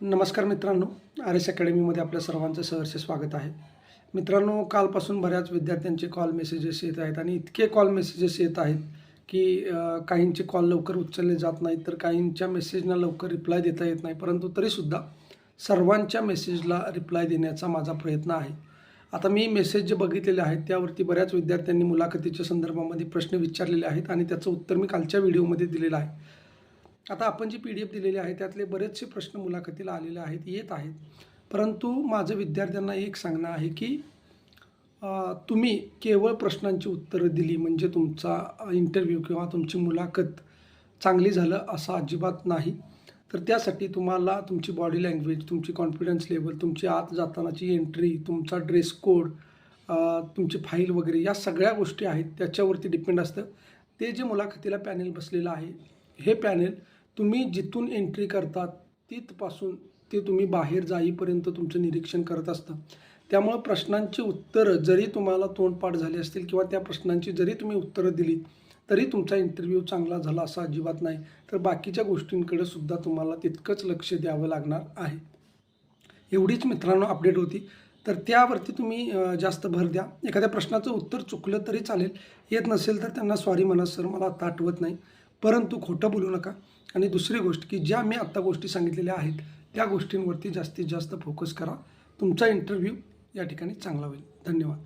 नमस्कार मित्रांनो R S अकॅडमीमध्ये आपल्या सर्वांचं सहर्ष स्वागत आहे. मित्रांनो कालपासून बऱ्याच विद्यार्थ्यांचे कॉल मेसेजेस येत आहेत आणि इतके कॉल मेसेजेस येत आहेत की काहींचे कॉल लवकर उचलले जात नाहीत तर काहींच्या मेसेजना लवकर रिप्लाय देता येत नाही. परंतु तरीसुद्धा सर्वांच्या मेसेजला रिप्लाय देण्याचा माझा प्रयत्न आहे. आता मी मेसेज जे बघितलेले आहेत त्यावरती बऱ्याच विद्यार्थ्यांनी मुलाखतीच्या संदर्भामध्ये प्रश्न विचारलेले आहेत आणि त्याचं उत्तर मी कालच्या व्हिडिओमध्ये दिलेलं आहे. आता आपण जी पी डी एफ दिलेली आहे त्यातले बरेचसे प्रश्न मुलाखतीला आलेले आहेत येत आहेत. परंतु माझं विद्यार्थ्यांना एक सांगणं आहे की तुम्ही केवळ प्रश्नांची उत्तरं दिली म्हणजे तुमचा इंटरव्ह्यू किंवा तुमची मुलाखत चांगली झालं असं अजिबात नाही. तर त्यासाठी तुम्हाला तुमची बॉडी लँग्वेज तुमची कॉन्फिडन्स लेवल तुमची आत जातानाची एंट्री तुमचा ड्रेस कोड तुमची फाईल वगैरे या सगळ्या गोष्टी आहेत त्याच्यावरती डिपेंड असतं. ते जे मुलाखतीला पॅनेल बसलेलं आहे हे पॅनेल तुम्ही जिथून एंट्री करतात तिथपासून ते तुम्ही बाहेर जाईपर्यंत तुमचं निरीक्षण करत असतं. त्यामुळं प्रश्नांची उत्तरं जरी तुम्हाला तोंडपाठ झाली असतील किंवा त्या प्रश्नांची जरी तुम्ही उत्तरं दिली तरी तुमचा इंटरव्ह्यू चांगला झाला असा अजिबात नाही. तर बाकीच्या गोष्टींकडे सुद्धा तुम्हाला तितकंच लक्ष द्यावं लागणार आहे. एवढीच मित्रांनो अपडेट होती. तर त्यावरती तुम्ही जास्त भर द्या. एखाद्या प्रश्नाचं उत्तर चुकलं तरी चालेल. येत नसेल तर त्यांना सॉरी म्हणा सर मला आता आठवत नाही. परंतु खोटं बोलू नका. आणि दुसरी गोष्ट की ज्या मी आत्ता गोष्टी सांगितलेल्या आहेत त्या गोष्टींवरती जास्तीत जास्त फोकस करा. तुमचा इंटरव्ह्यू या ठिकाणी चांगला होईल. धन्यवाद.